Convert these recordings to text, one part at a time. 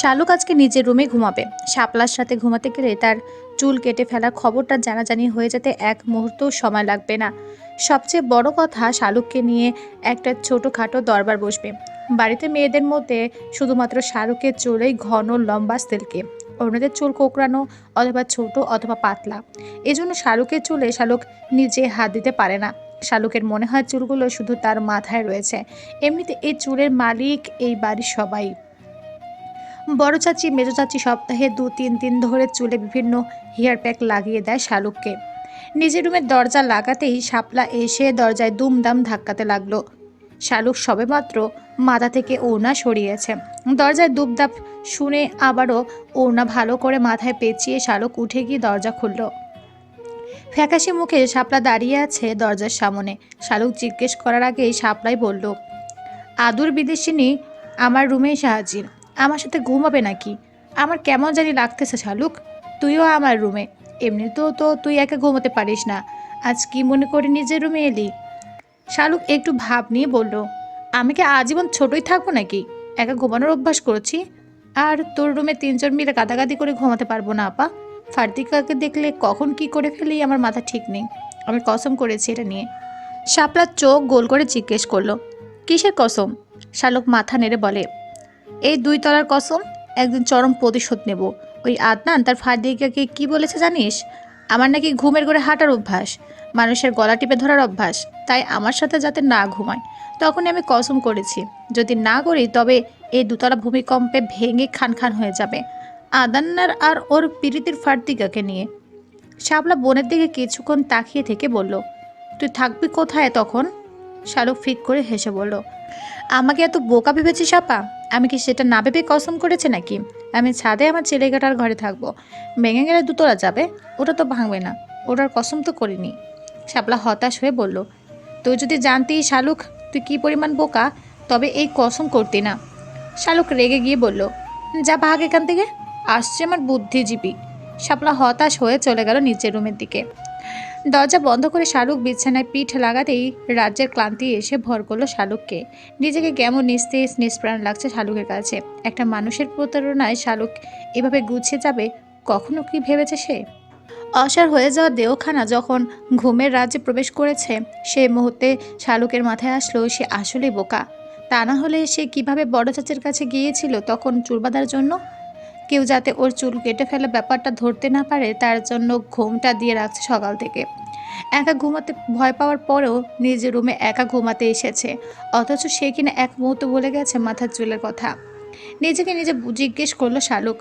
শালুক আজকে নিজের রুমে ঘুমাবে। শাপলার সাথে ঘুমাতে গেলে তার চুল কেটে ফেলার খবরটা জানাজানি হয়ে যেতে এক মুহূর্তও সময় লাগবে না। সবচেয়ে বড় কথা, শালুককে নিয়ে একটা ছোটোখাটো দরবার বসবে। বাড়িতে মেয়েদের মধ্যে শুধুমাত্র শাহরুখের চুলেই ঘন, লম্বা সিল্কে। অন্যদের চুল কোকড়ানো অথবা ছোট অথবা পাতলা। এজন্য শাহরুখের চুলে শালুক নিজে হাত দিতে পারে না। শালুকের মনে হয় চুলগুলো শুধু তার মাথায় রয়েছে। এমনিতে এই চুলের মালিক এই বাড়ির সবাই। বড় চাচি, মেজো চাচি সপ্তাহে দু, তিন দিন ধরে চুলে বিভিন্ন হেয়ার প্যাক লাগিয়ে দেয় শালুককে নিজের রুমের দরজা লাগাতেই শাপলা এসে দরজায় দুমদাম ধাক্কাতে লাগল। শালুক সবেমাত্র মাথা থেকে ওড়না সরিয়েছে। দরজায় দুবদাপ শুনে আবারও ওড়না ভালো করে মাথায় পেঁচিয়ে শালুক উঠে গিয়ে দরজা খুলল। ফ্যাকাশি মুখে শাপলা দাঁড়িয়ে আছে দরজার সামনে। শালুক জিজ্ঞেস করার আগেই শাপলাই বলল, আদুর বিদেশিনী, আমার রুমে হাজির। আমার সাথে ঘুমাবে নাকি? আমার কেমন জানি লাগতেছে, শালুক। তুইও আমার রুমে। এমনিতেও তো তুই একা ঘুমোতে পারিস না। আজ কি মনে করে নিজের রুমে এলি? শালুক একটু ভাব নিয়ে বলল, আমি কি আজীবন ছোটই থাকব নাকি? একা ঘুমানোর অভ্যাস করেছি? আর তোর রুমে তিনজন মিলে গাদাগাদি করে ঘুমাতে পারব না, আপা? ফার্দিকাকে দেখলে কখন কি করে ফেলি আমার মাথা ঠিক নেই। আমি কসম করেছি এটা নিয়ে। শাপলার চোখ গোল করে জিজ্ঞেস করল, কিসের কসম? শালুক মাথা নেড়ে বলে এই দুই তলার কসম, একদিন চরম প্রতিশোধ নেব। ওই আদনান তার ফাদিকাকে কি বলেছে জানিস? আমার নাকি ঘুমের ঘরে হাঁটার অভ্যাস, মানুষের গলা টিপে ধরার অভ্যাস, তাই আমার সাথে যাতে না ঘুমায়। তখনই আমি কসম করেছি, যদি না করি তবে এই দুতলা ভূমিকম্পে ভেঙে খান খান হয়ে যাবে। আদান্নার আর ওর পিরিতির ফার্দিকাকে নিয়ে। শাপলা বোনের দিকে কিছুক্ষণ তাকিয়ে থেকে বলল, তুই থাকবি কোথায় তখন? শালুক ফিক করে হেসে বলল, আমাকে এত বোকা ভেবেছিস আপা? আমি কি সেটা না ভেবে কসম করেছে নাকি? আমি ছাদে আমার ছেলেগাটার ঘরে থাকব। ভেঙে গেলে দুতলা যাবে। ওটা তো ভাঙবে না। ওটার কসম তো করিনি। শাপলা হতাশ হয়ে বলল তুই যদি জানতি শালুক, তুই কি পরিমাণ বোকা? তবে এই কসম করতি না। শালুক রেগে গিয়ে বলল, যা ভাগ এখান থেকে। আসছে আমার বুদ্ধিজীবী। শাপলা হতাশ হয়ে চলে গেল নিচের রুমের দিকে। দরজা বন্ধ করে শালুক বিছানায় পিঠ লাগাতেই রাজ্যের ক্লান্তি এসে ভর করল শালুককে নিজেকে কেমন নিস্তেজ, নিষ্প্রাণ লাগছে শালুকের কাছে। একটা মানুষের প্রতারণায় শালুক এভাবে গুছিয়ে যাবে, কখনো কি ভেবেছে সে? অসার হয়ে যাওয়া দেওখানা যখন ঘুমের রাজ্যে প্রবেশ করেছে, সে মুহূর্তে শালুকের মাথায় আসলো, সে আসলে বোকা। তা না হলে সে কীভাবে বড় চাচের কাছে গিয়েছিল তখন চুল বাঁধার জন্য? কেউ যাতে ওর চুল কেটে ফেলে ব্যাপারটা ধরতে না পারে, তার জন্য ঘুমটা দিয়ে রাখছে সকাল থেকে। একা ঘুমাতে ভয় পাওয়ার পরেও নিজের রুমে একা ঘুমাতে এসেছে। অথচ সে কিনা এক মুহূর্ত বলে গেছে মাথার চুলের কথা। নিজেকে নিজে জিজ্ঞেস করল শালুক,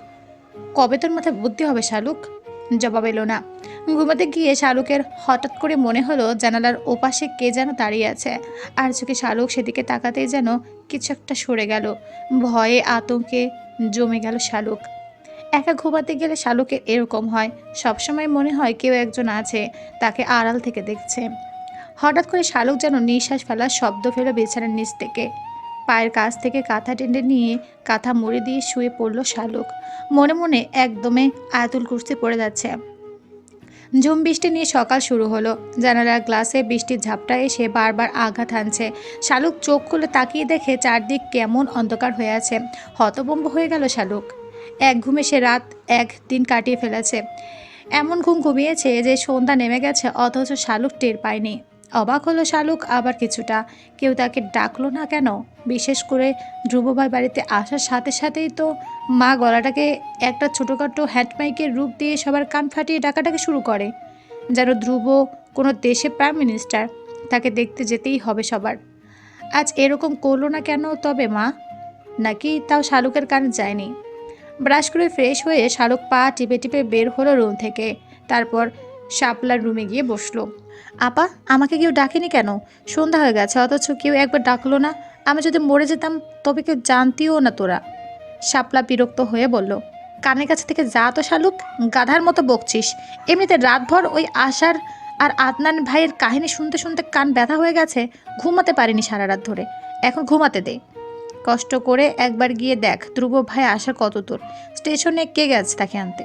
কবে তোর মাথায় বুদ্ধি হবে শালুক? জবাব এলো না। ঘুমাতে গিয়ে শালুকের হঠাৎ করে মনে হলো জানালার ওপাশে কে যেন দাঁড়িয়ে আছে। আর চোখে শালুক সেদিকে তাকাতেই যেন কিছু একটা সরে গেল। ভয়ে আতঙ্কে জমে গেল শালুক। একা ঘুমাতে গেলে শালুকের এরকম হয়। সবসময় মনে হয় কেউ একজন আছে, তাকে আড়াল থেকে দেখছে। হঠাৎ করে শালুক যেন নিঃশ্বাস ফেলার শব্দ ফেলো বিছানার নিচ থেকে। পায়ের কাছ থেকে কাঁথা টেনে নিয়ে কাঁথা মুড়ি দিয়ে শুয়ে পড়ল শালুক। মনে মনে একদমে আয়াতুল কুর্সি পড়ে যাচ্ছে। ঝুম বৃষ্টি নিয়ে সকাল শুরু হলো। জানালার গ্লাসে বৃষ্টির ঝাপটা এসে বারবার আঘাত হানছে। শালুক চোখ খুলে তাকিয়ে দেখে চারদিক কেমন অন্ধকার হয়ে আছে। হতবম্ব হয়ে গেল শালুক। এক ঘুমে সে রাত এক দিন কাটিয়ে ফেলেছে। এমন ঘুম ঘুমিয়েছে যে সন্ধ্যা নেমে গেছে, অথচ শালুক টের পায়নি। অবাক হলো শালুক আবার কিছুটা। কেউ তাকে ডাকলো না কেন? বিশেষ করে ধ্রুবভাই বাড়িতে আসার সাথে সাথেই তো মা গলাটাকে একটা ছোটোখাটো হ্যান্ডমাইকের রূপ দিয়ে সবার কান ফাটিয়ে ডাকাটাকে শুরু করে, যেন ধ্রুব কোনো দেশে প্রাইম মিনিস্টার, তাকে দেখতে যেতেই হবে সবার। আজ এরকম করল না কেন তবে মা? নাকি তাও শালুকের কান যায়নি? ব্রাশ করে ফ্রেশ হয়ে শালুক পা টিপে টিপে বের হলো রুম থেকে। তারপর শাপলার রুমে গিয়ে বসল। আপা, আমাকে কেউ ডাকেনি কেন? সন্ধ্যা হয়ে গেছে, অথচ কেউ একবার ডাকলো না। আমি যদি মরে যেতাম, তবে কেউ জানতিও না তোরা। শাপলা বিরক্ত হয়ে বলল, কানের কাছে থেকে যা তো শালুক, গাধার মতো বকছিস। এমনিতে রাতভর ওই আশার আর আদনান ভাইয়ের কাহিনী শুনতে শুনতে কান ব্যথা হয়ে গেছে, ঘুমাতে পারিনি সারা রাত ধরে। এখন ঘুমাতে দে। কষ্ট করে একবার গিয়ে দেখ, ধ্রুব ভাই আসা কত দূর। স্টেশনে কে গেছে তাকে আনতে?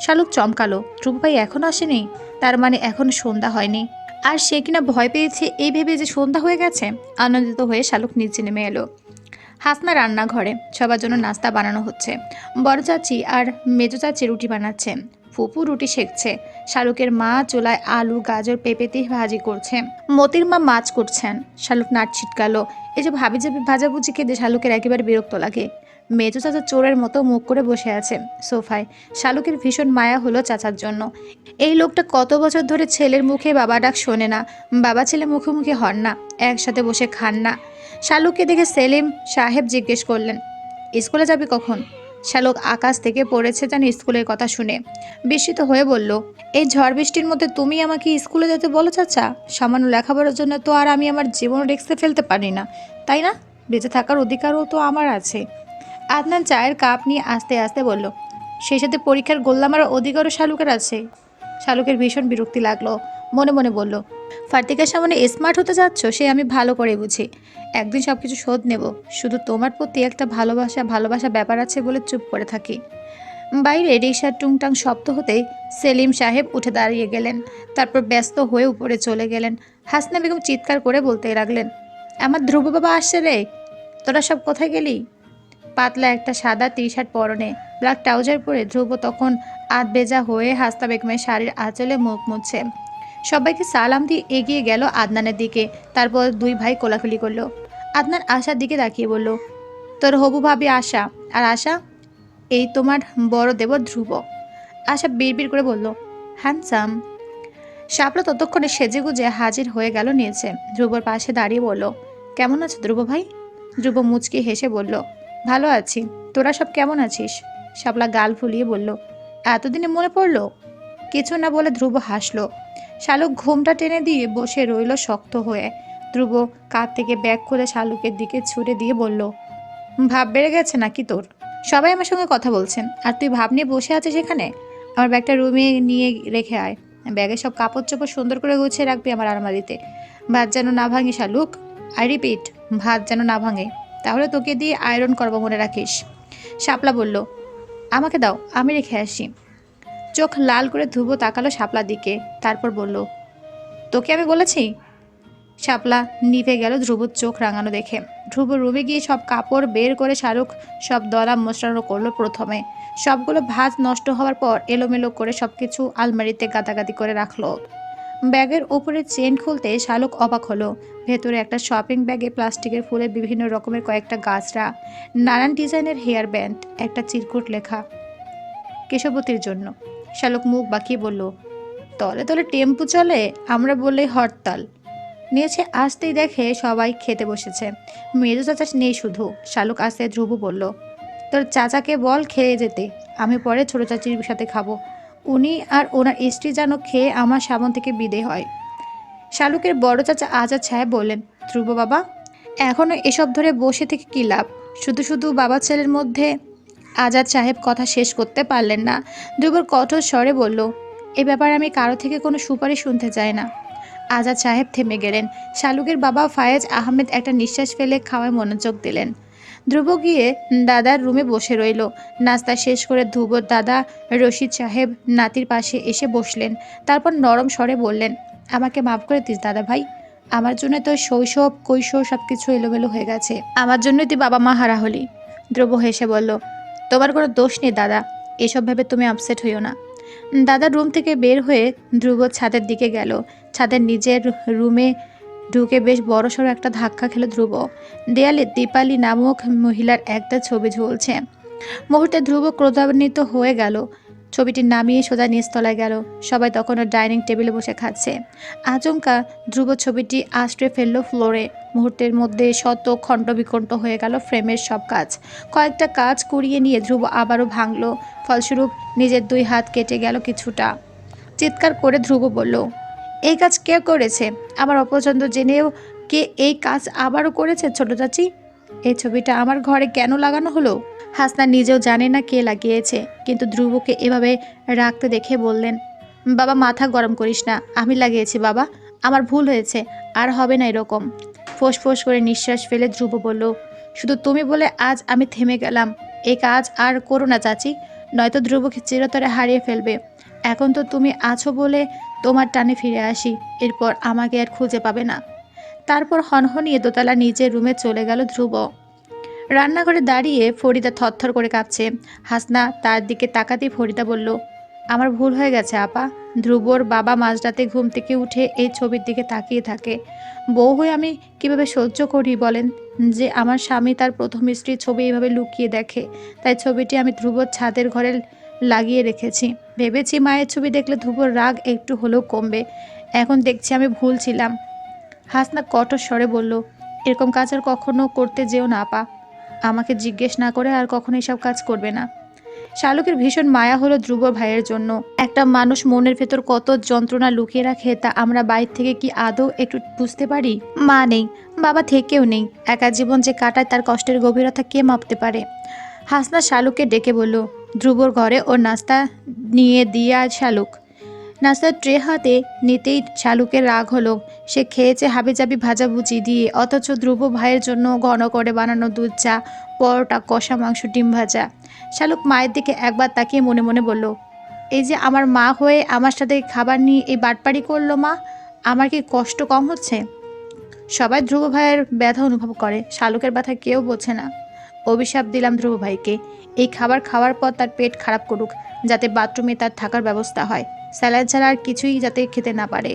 শালুক চমকালো, ধ্রুব ভাই এখন আসেনি? তার মানে এখন সন্ধ্যা হয়নি। আর সে কিনা ভয় পেয়েছে এই ভেবে যে সন্ধ্যা হয়ে গেছে? আনন্দিত হয়ে শালুক নিচে নেমে এলো। হাসনা রান্নাঘরে, সবার জন্য নাস্তা বানানো হচ্ছে। বড় চাচি আর মেজো চাচি রুটি বানাচ্ছে। ফুপু রুটি সেকছে শালুকের মা চুলায় আলু, গাজর, পেঁপেতে ভাজি করছে। মতির মা মাছ করছেন। শালুক নাট ছিটকালো। এই যে ভাবি যাবি ভাজাভুজি খেতে শালুকের একেবারে বিরক্ত লাগে। মেজো চাচা চোরের মতো মুখ করে বসে আছে সোফায়। শালুকের ভীষণ মায়া হলো চাচার জন্য। এই লোকটা কত বছর ধরে ছেলের মুখে বাবা ডাক শোনে না, বাবা ছেলে মুখোমুখি হন না, একসাথে বসে খান না। শালুককে দেখে সেলিম সাহেব জিজ্ঞেস করলেন, স্কুলে যাবি কখন? শালুক আকাশ থেকে পড়েছে জানি স্কুলের কথা শুনে। বিস্মিত হয়ে বলল, এই ঝড় বৃষ্টির মধ্যে তুমি আমাকে স্কুলে যেতে বলো চাচা? সামান্য লেখাপড়ার জন্য তো আর আমি আমার জীবন রিক্সে ফেলতে পারি না। তাই না? বেঁচে থাকার অধিকারও তো আমার আছে। আদনান চায়ের কাপ নিয়ে আস্তে আস্তে বলল, সেই সাথে পরীক্ষার গোল্লা মারার অধিকারও শালুকের আছে। শালুকের ভীষণ বিরক্তি লাগল। মনে মনে বলল, ফার্তিকার সামনে স্মার্ট হতে যাচ্ছ সে আমি ভালো করে বুঝি। একদিন সব কিছু শোধ নেব। শুধু তোমার প্রতি একটা ভালোবাসা ভালোবাসা ব্যাপার আছে বলে চুপ করে থাকি। বাইরে রিক্সার টুংটাং শব্দ হতেই সেলিম সাহেব উঠে দাঁড়িয়ে গেলেন, তারপর ব্যস্ত হয়ে উপরে চলে গেলেন। হাসনা বেগম চিৎকার করে বলতে লাগলেন, আমার ধ্রুব বাবা আসছে রে, তোরা সব কোথায় গেলি? পাতলা একটা সাদা টি শার্ট পরনে, ব্ল্যাক ট্রাউজার পরে ধ্রুব তখন আধ বেজা হয়ে হাস্তা বেগমের শাড়ির আঁচলে মুখ মুছছে। সবাইকে সালাম দিয়ে এগিয়ে গেল আদনানের দিকে। তারপর দুই ভাই কোলাকুলি করল। আদনান আশার দিকে তাকিয়ে বলল, তোর হবু ভাবি আশা। আর আশা, এই তোমার বড় দেব ধ্রুব। আশা বিড়বিড় করে বলল, হ্যান্ডসাম। শাপলা ততক্ষণে সেজে গুজে হাজির হয়ে গেল নিয়েছে ধ্রুবর পাশে দাঁড়িয়ে বলল, কেমন আছো ধ্রুব ভাই? ধ্রুব মুচকি হেসে বলল, ভালো আছি। তোরা সব কেমন আছিস? শাপলা গাল ফুলিয়ে বলল, এতদিনে মনে পড়ল? কিছু না বলে ধ্রুব হাসলো। শালুক ঘুমটা টেনে দিয়ে বসে রইল শক্ত হয়ে। ধ্রুব কাঁধ থেকে ব্যাগ খুলে শালুকের দিকে ছুড়ে দিয়ে বলল, ভাব বেড়ে গেছে নাকি তোর? সবাই আমার সঙ্গে কথা বলছেন। আর তুই ভাব নিয়ে বসে আছিস এখানে? আমার ব্যাগটা রুমে নিয়ে রেখে আয়। ব্যাগে সব কাপড় চোপড় সুন্দর করে গুছিয়ে রাখবি আমার আলমারিতে। ভাত যেন না ভাঙে শালুক। আই রিপিট, ভাত যেন না ভাঙে। তাহলে তোকে দিয়ে আয়রন করব মনে রাখিস। শাপলা বলল, আমাকে দাও, আমি রেখে আসি। চোখ লাল করে ধ্রুব তাকালো শাপলার দিকে, তারপর বলল, তোকে আমি বলেছি? শাপলা নিভে গেল ধ্রুবর চোখ রাঙানো দেখে। ধ্রুব রুমে গিয়ে সব কাপড় বের করে শাহরুখ সব দলা মোচড়ানো করল প্রথমে। সবগুলো ভাত নষ্ট হওয়ার পর এলোমেলো করে সব কিছু আলমারিতে গাদাগাদি করে রাখল। ব্যাগের ওপরে চেন খুলতে শালুক অবাক হলো। ভেতরে একটা শপিং ব্যাগে প্লাস্টিকের ফুলে বিভিন্ন রকমের কয়েকটা গাছরা নানান ডিজাইনের হেয়ার ব্যান্ড, একটা চিরকুট লেখা। কেশবতীর জন্য। শালুক মুখ বাঁকিয়ে বলল, তলে তলে টেম্পু চলে আমরা বললেই হরতাল। নিয়েছে আসতেই দেখে সবাই খেতে বসেছে। মেজু চাচা নেই শুধু। শালুক আসতে ধ্রুব বলল, তোর চাচাকে বল খেয়ে যেতে। আমি পরে ছোট চাচির সাথে খাব। উনি আর ওনার স্ত্রী যেন খেয়ে আমার সামন থেকে বিদে হয়। শালুকের বড় চাচা আজাদ সাহেব বললেন, ধ্রুব বাবা এখনও এসব ধরে বসে থেকে কী লাভ? শুধু শুধু বাবা ছেলের মধ্যে আজাদ সাহেব কথা শেষ করতে পারলেন না। ধ্রুবর কঠোর স্বরে বলল, এ ব্যাপারে আমি কারও থেকে কোনো সুপারিশ শুনতে চাই না। আজাদ সাহেব থেমে গেলেন। শালুকের বাবা ফায়েজ আহমেদ একটা নিঃশ্বাস ফেলে খাওয়ায় মনোযোগ দিলেন। ধ্রুব গিয়ে দাদার রুমে বসে রইল। নাস্তা শেষ করে ধ্রুবর দাদা, রশিদ সাহেব, নাতির পাশে এসে বসলেন। তারপর নরম স্বরে বললেন, আমাকে মাফ করে দিস দাদা ভাই। আমার জন্য তো শৈশব, কৈশোর সব কিছু এলোমেলো হয়ে গেছে। আমার জন্যই তুই বাবা মা হারা হলি ধ্রুব হেসে বলল তোমার কোনো দোষ নেই, দাদা। এসব ভেবে তুমি আপসেট হইও না। দাদা রুম থেকে বের হয়ে ধ্রুব ছাদের দিকে গেল। ছাদের নিজের রুমে ঢুকে বেশ বড়সড় একটা ধাক্কা খেলো ধ্রুব। দেয়ালে দীপালি নামক মহিলার একটা ছবি ঝুলছে। মুহূর্তে ধ্রুব ক্রোধান্বিত হয়ে গেল। ছবিটি নামিয়ে সোজা নিচতলায় গেল। সবাই তখন তখনও ডাইনিং টেবিলে বসে খাচ্ছে। আচমকা ধ্রুব ছবিটি আশ্রে ফেলল ফ্লোরে। মুহূর্তের মধ্যে শত খণ্ড বিকণ্ঠ হয়ে গেল ফ্রেমের সব কাজ। কয়েকটা কাজ কুড়িয়ে নিয়ে ধ্রুব আবারও ভাঙল। ফলস্বরূপ নিজের দুই হাত কেটে গেল কিছুটা। চিৎকার করে ধ্রুব বলল, এই কাজ কে করেছে? আমার অপছন্দ জেনেও কে এই কাজ আবারও করেছে ছোট চাচি? এই ছবিটা আমার ঘরে কেন লাগানো হলো? হাসনা নিজেও জানে না কে লাগিয়েছে, কিন্তু ধ্রুবকে এভাবে রাখতে দেখে বললেন, বাবা, মাথা গরম করিস না, আমি লাগিয়েছি বাবা, আমার ভুল হয়েছে, আর হবে না এরকম। ফোঁস ফোঁস করে নিঃশ্বাস ফেলে ধ্রুব বলল, শুধু তুমি বলে আজ আমি থেমে গেলাম, এই কাজ আর করো না চাচি, নয়তো ধ্রুবকে চিরতরে হারিয়ে ফেলবে। এখন তো তুমি আছো বলে তোমার টানে ফিরে আসি, এরপর আমাকে আর খুঁজে পাবে না। তারপর হনহনিয়ে দোতলা নিজের রুমে চলে গেল ধ্রুব। রান্নাঘরে দাঁড়িয়ে ফরিদা থরথর করে কাঁপছে। হাসনা তার দিকে তাকাতেই ফরিদা বলল, আমার ভুল হয়ে গেছে, আপা। ধ্রুবর বাবা মাঝরাতে ঘুম থেকে উঠে এই ছবির দিকে তাকিয়ে থাকে। বউ হয়ে আমি কীভাবে সহ্য করি বলেন? যে আমার স্বামী তার প্রথম স্ত্রীর ছবি এইভাবে লুকিয়ে দেখে, তাই ছবিটি আমি ধ্রুবর ছাদের ঘরে লাগিয়ে রেখেছি। ভেবেছি মায়ের ছবি দেখলে ধ্রুবর রাগ একটু হলেও কমবে। এখন দেখছি আমি ভুল ছিলাম। হাসনা কঠোর স্বরে বলল, এরকম কাজ আর কখনো করতে যেও না, আপা। আমাকে জিজ্ঞেস না করে আর কখনো এসব কাজ করবে না। শালুকের ভীষণ মায়া হলো ধ্রুব ভাইয়ের জন্য। একটা মানুষ মনের ভেতর কত যন্ত্রণা লুকিয়ে রাখে তা আমরা বাইর থেকে কি আদৌ একটু বুঝতে পারি? মা নেই, বাবা থেকেও নেই। একা জীবন যে কাটায় তার কষ্টের গভীরতা কে মাপতে পারে? হাসনা শালুককে ডেকে বলল, ধ্রুবর ঘরে ওর নাস্তা নিয়ে দিয়ে আজ শালুক। নাস্তার ট্রে হাতে নিতেই শালুকের রাগ হলো। সে খেয়েছে হাবিজাবি ভাজাভুজি দিয়ে, অথচ ধ্রুব ভাইয়ের জন্য ঘন করে বানানো দুধ চা, পরোটা, কষা মাংস, ডিম ভাজা। শালুক মায়ের দিকে একবার তাকিয়ে মনে মনে বলল, এই যে আমার মা হয়ে আমার সাথে খাবার নিয়ে এই বাটপাড়ি করল মা, আমার কি কষ্ট কম হচ্ছে? সবাই ধ্রুব ভাইয়ের ব্যথা অনুভব করে শালুকের ব্যথা কেউ বোঝে না। অভিশাপ দিলাম ধ্রুব ভাইকে, এই খাবার খাওয়ার পর তার পেট খারাপ করুক, যাতে বাথরুমে তার থাকার ব্যবস্থা হয়। স্যালাড ছাড়া আর কিছুই যাতে খেতে না পারে।